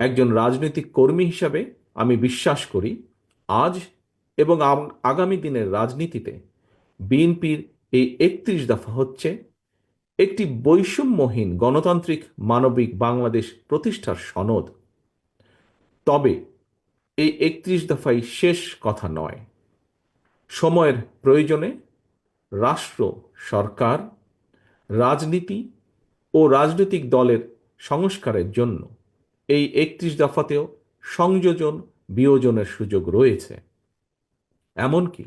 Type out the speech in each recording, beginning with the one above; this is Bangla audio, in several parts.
একজন রাজনৈতিক কর্মী হিসাবে আমি বিশ্বাস করি আজ এবং আগামী দিনের রাজনীতিতে বিএনপির এই একত্রিশ দফা হচ্ছে একটি বৈষম্যহীন গণতান্ত্রিক মানবিক বাংলাদেশ প্রতিষ্ঠার সনদ। তবে এই একত্রিশ দফাই শেষ কথা নয়। সময়ের প্রয়োজনে রাষ্ট্র, সরকার, রাজনীতি ও রাজনৈতিক দলের সংস্কারের জন্য এই একত্রিশ দফাতেও সংযোজন, বিয়োজনের সুযোগ রয়েছে। এমনকি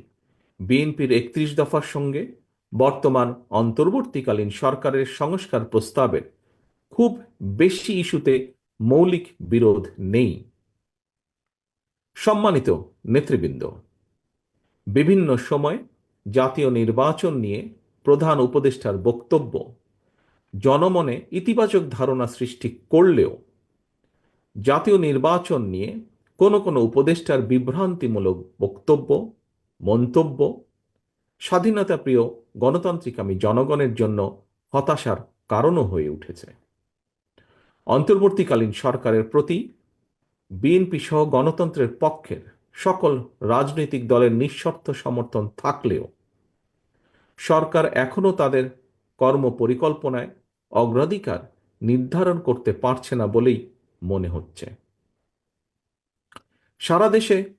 বিএনপির একত্রিশ দফার সঙ্গে বর্তমান অন্তর্বর্তীকালীন সরকারের সংস্কার প্রস্তাবের খুব বেশি ইস্যুতে মৌলিক বিরোধ নেই। সম্মানিত নেতৃবৃন্দ, বিভিন্ন সময় জাতীয় নির্বাচন নিয়ে প্রধান উপদেষ্টার বক্তব্য জনমনে ইতিবাচক ধারণা সৃষ্টি করলেও জাতীয় নির্বাচন নিয়ে কোনো কোনো উপদেষ্টার বিভ্রান্তিমূলক বক্তব্য, মন্তব্য স্বাধীনতাপ্রিয় গণতান্ত্রিকামী জনগণের জন্য হতাশার কারণও হয়ে উঠেছে। অন্তর্বর্তীকালীন সরকারের প্রতি বিএনপি সহ গণতন্ত্রের পক্ষের সকল রাজনৈতিক দলের নিঃশর্ত সমর্থন থাকলেও সরকার এখনও তাদের কর্ম পরিকল্পনায় অগ্রাধিকার নির্ধারণ করতে পারছে না বলেই মনে হচ্ছে। সারা দেশে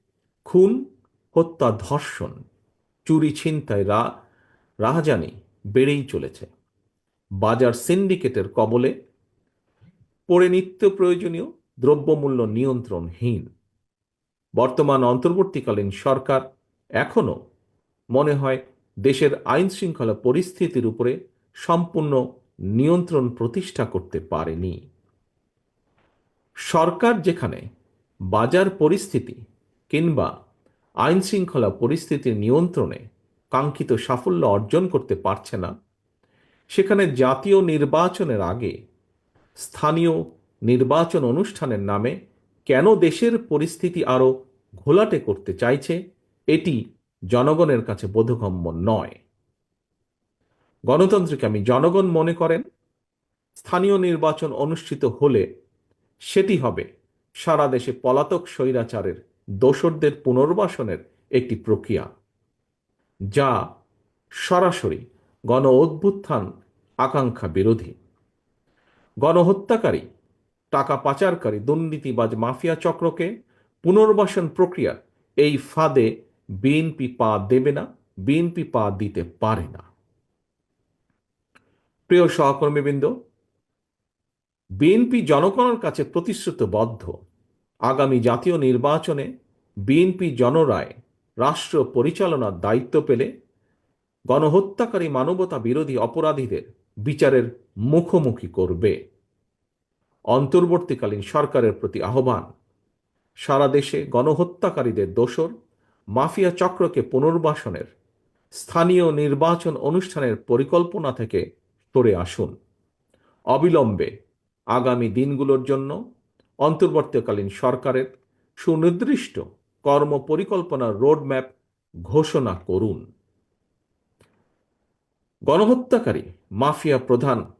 খুন, হত্যা, ধর্ষণ, চুরি, ছিনতাই রা, রাহাজানি বেড়েই চলেছে। বাজার সিন্ডিকেটের কবলে পড়ে নিত্য প্রয়োজনীয় দ্রব্যমূল্য নিয়ন্ত্রণহীন। বর্তমান অন্তর্বর্তীকালীন সরকার এখনও মনে হয় দেশের আইন শৃঙ্খলা পরিস্থিতির উপরে সম্পূর্ণ নিয়ন্ত্রণ প্রতিষ্ঠা করতে পারেনি। সরকার যেখানে বাজার পরিস্থিতি কিংবা আইন শৃঙ্খলা পরিস্থিতির নিয়ন্ত্রণে কাঙ্ক্ষিত সাফল্য অর্জন করতে পারছে না, সেখানে জাতীয় নির্বাচনের আগে স্থানীয় নির্বাচন অনুষ্ঠানের নামে কেন দেশের পরিস্থিতি আরও ঘোলাটে করতে চাইছে, এটি জনগণের কাছে বোধগম্য নয়। গণতন্ত্রকে আমি জনগণ মনে করেন, স্থানীয় নির্বাচন অনুষ্ঠিত হলে সেটি হবে সারা দেশে পলাতক স্বৈরাচারের দোসরদের পুনর্বাসনের একটি প্রক্রিয়া, যা সরাসরি গণ অভ্যুত্থান আকাঙ্ক্ষা বিরোধী। গণহত্যাকারী, টাকা পাচারকারী দুর্নীতিবাজ মাফিয়া চক্রকে পুনর্বাসন প্রক্রিয়ার এই ফাঁদে বিএনপি পা দেবে না, বিএনপি পা দিতে পারে না। প্রিয় সহকর্মীবৃন্দ বিএনপি জনগণের কাছে প্রতিশ্রুতবদ্ধ আগামী জাতীয় নির্বাচনে বিএনপি জনরায় রাষ্ট্র পরিচালনার দায়িত্ব পেলে গণহত্যাকারী মানবতা বিরোধী অপরাধীদের বিচারের মুখোমুখি করবে। অন্তর্বর্তীকালীন সরকারের প্রতি আহ্বান, সারা দেশে গণহত্যাকারীদের দোসর মাফিয়া চক্রকে পুনর্বাসনের স্থানীয় নির্বাচন অনুষ্ঠানের পরিকল্পনা থেকে সরে আসুন। অবিলম্বে আগামী দিনগুলোর জন্য অন্তর্বর্তীকালীন সরকারের সুনির্দিষ্ট কর্ম পরিকল্পনার রোডম্যাপ ঘোষণা করুন। গণহত্যাকারী মাফিয়া প্রধান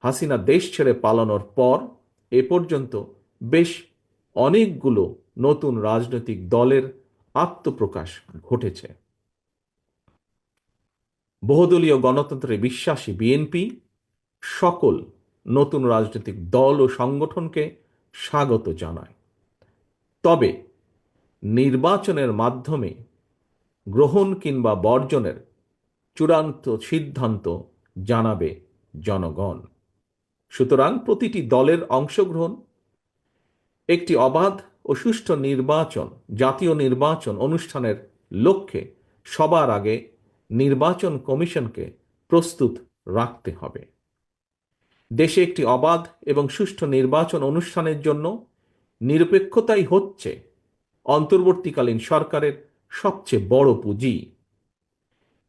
হাসিনা দেশ ছেড়ে পালানোর পর এ পর্যন্ত বেশ অনেকগুলো নতুন রাজনৈতিক দলের আত্মপ্রকাশ ঘটেছে। বহুদলীয় গণতন্ত্রে বিশ্বাসী বিএনপি সকল নতুন রাজনৈতিক দল ও সংগঠনকে স্বাগত জানায়। তবে নির্বাচনের মাধ্যমে গ্রহণ কিংবা বর্জনের চূড়ান্ত সিদ্ধান্ত জানাবে জনগণ। সুতরাং প্রতিটি দলের অংশগ্রহণ, একটি অবাধ ও সুষ্ঠু নির্বাচন, জাতীয় নির্বাচন অনুষ্ঠানের লক্ষ্যে সবার আগে নির্বাচন কমিশনকে প্রস্তুত রাখতে হবে। দেশে একটি অবাধ এবং সুষ্ঠু নির্বাচন অনুষ্ঠানের জন্য নিরপেক্ষতাই হচ্ছে অন্তর্বর্তীকালীন সরকারের সবচেয়ে বড় পুঁজি।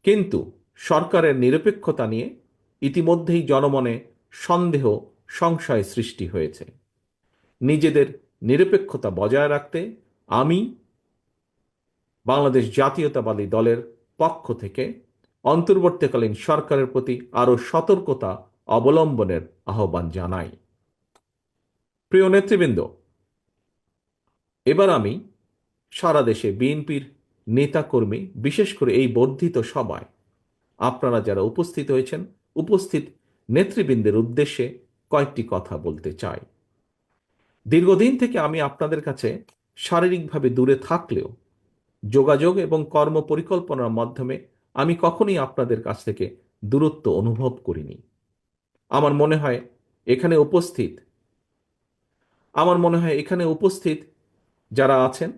কিন্তু সরকারের নিরপেক্ষতা নিয়ে ইতিমধ্যেই জনমনে সন্দেহ, সংশয় সৃষ্টি হয়েছে। নিজেদের নিরপেক্ষতা বজায় রাখতে আমি বাংলাদেশ জাতীয়তাবাদী দলের পক্ষ থেকে অন্তর্বর্তীকালীন সরকারের প্রতি আরও সতর্কতা অবলম্বনের আহ্বান জানাই। প্রিয় নেতৃবৃন্দ, এবার আমি সারা দেশে বিএনপির নেতাকর্মী, বিশেষ করে এই বর্ধিত সভায় আপনারা যারা উপস্থিত হয়েছেন, উপস্থিত নেতৃবৃন্দের উদ্দেশ্যে কয়েকটি কথা বলতে চাই। দীর্ঘদিন থেকে আমি আপনাদের কাছে শারীরিকভাবে দূরে থাকলেও যোগাযোগ এবং কর্ম পরিকল্পনার মাধ্যমে আমি কখনোই আপনাদের কাছ থেকে দূরত্ব অনুভব করিনি। আমার মনে হয় এখানে উপস্থিত। আমার মনে হয় এখানে উপস্থিত যারা আছেন,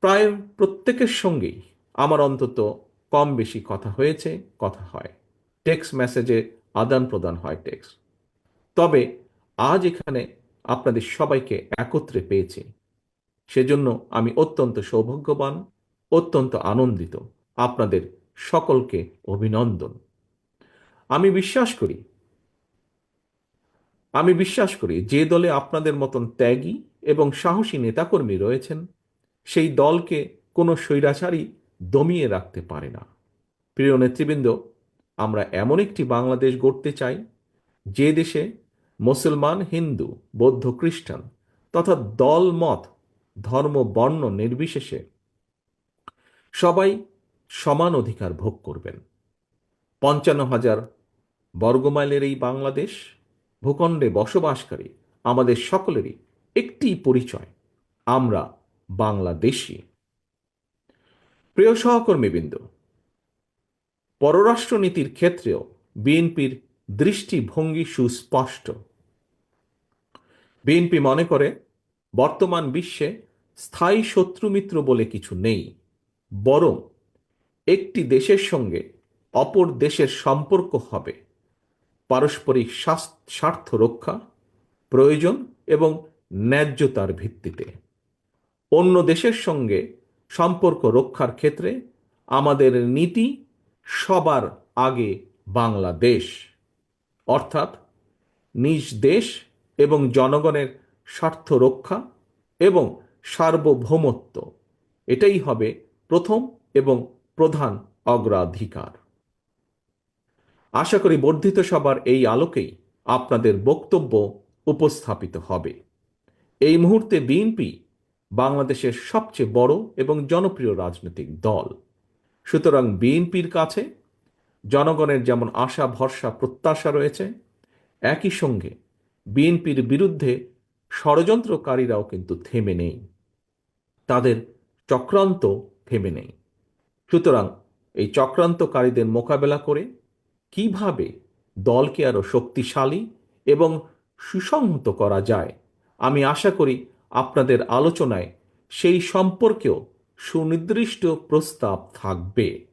প্রায় প্রত্যেকের সঙ্গেই আমার অন্তত কম বেশি কথা হয়েছে, কথা হয়। টেক্সট মেসেজে আদান প্রদান হয় টেক্সট। তবে আজ এখানে আপনাদের সবাইকে একত্রে পেয়েছি। সেজন্য আমি অত্যন্ত সৌভাগ্যবান, অত্যন্ত আনন্দিত। আপনাদের সকলকে অভিনন্দন। আমি বিশ্বাস করি আমি বিশ্বাস করি, যে দলে আপনাদের মতন ত্যাগী এবং সাহসী নেতাকর্মী রয়েছেন, সেই দলকে কোনো স্বৈরাচারী দমিয়ে রাখতে পারে না। প্রিয় নেতৃবৃন্দ, আমরা এমন একটি বাংলাদেশ গড়তে চাই, যে দেশে মুসলমান, হিন্দু, বৌদ্ধ, খ্রিস্টান তথা দল, মত, ধর্ম, বর্ণ নির্বিশেষে সবাই সমান অধিকার ভোগ করবেন। পঞ্চান্ন হাজার বর্গমাইলের এই বাংলাদেশ ভূখণ্ডে বসবাসকারী আমাদের সকলেরই একটি পরিচয়। আমরা বাংলাদেশি। প্রিয় সহকর্মীবৃন্দ, পররাষ্ট্রনীতির ক্ষেত্রেও বিএনপির দৃষ্টিভঙ্গি সুস্পষ্ট। বিএনপি মনে করে, বর্তমান বিশ্বে স্থায়ী শত্রুমিত্র বলে কিছু নেই, বরং একটি দেশের সঙ্গে অপর দেশের সম্পর্ক হবে। পারস্পরিক স্বার্থ রক্ষা, প্রয়োজন এবং ন্যায্যতার ভিত্তিতে। অন্য দেশের সঙ্গে সম্পর্ক রক্ষার ক্ষেত্রে আমাদের নীতি সবার আগে বাংলাদেশ। অর্থাৎ নিজ দেশ এবং জনগণের স্বার্থ রক্ষা এবং সার্বভৌমত্ব। এটাই হবে প্রথম এবং প্রধান অগ্রাধিকার। আশা করি বর্ধিত সবার এই আলোকেই আপনাদের বক্তব্য উপস্থাপিত হবে। এই মুহূর্তে বিএনপি বাংলাদেশের সবচেয়ে বড় এবং জনপ্রিয় রাজনৈতিক দল। সুতরাং বিএনপির কাছে জনগণের যেমন আশা, ভরসা, প্রত্যাশা রয়েছে, একই সঙ্গে বিএনপির বিরুদ্ধে ষড়যন্ত্রকারীরাও কিন্তু থেমে নেই। তাদের চক্রান্ত থেমে নেই। সুতরাং এই চক্রান্তকারীদের মোকাবেলা করে কীভাবে দলকে আরও শক্তিশালী এবং সুসংহত করা যায়? আমি আশা করি আপনাদের আলোচনায় সেই সম্পর্কেও সুনির্দিষ্ট প্রস্তাব থাকবে।